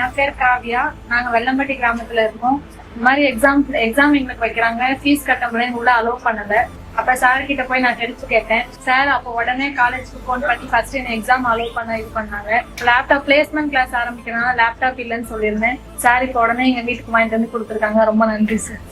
என் பேர் காவியா. நாங்க வெள்ளம்பட்டி கிராமத்துல இருக்கோம். இந்த மாதிரி எக்ஸாம் எக்ஸாம் எங்களுக்கு வைக்கிறாங்க. ஃபீஸ் கட்ட முடியும் உள்ள அலோவ் பண்ணல. அப்ப சார் கிட்ட போய் நான் தெரிஞ்சு கேட்டேன். சார் அப்போ உடனே காலேஜ்க்கு ஃபோன் பண்ணி ஃபர்ஸ்ட் என்ன எக்ஸாம் அலோவ் பண்ண இது பண்ணாங்க. லேப்டாப் பிளேஸ்மெண்ட் கிளாஸ் ஆரம்பிக்கிறனால லேப்டாப் இல்லைன்னு சொல்லியிருந்தேன். சார் இப்போ உடனே எங்க வீட்டுக்கு வாங்கிட்டு வந்து கொடுத்துருக்காங்க. ரொம்ப நன்றி சார்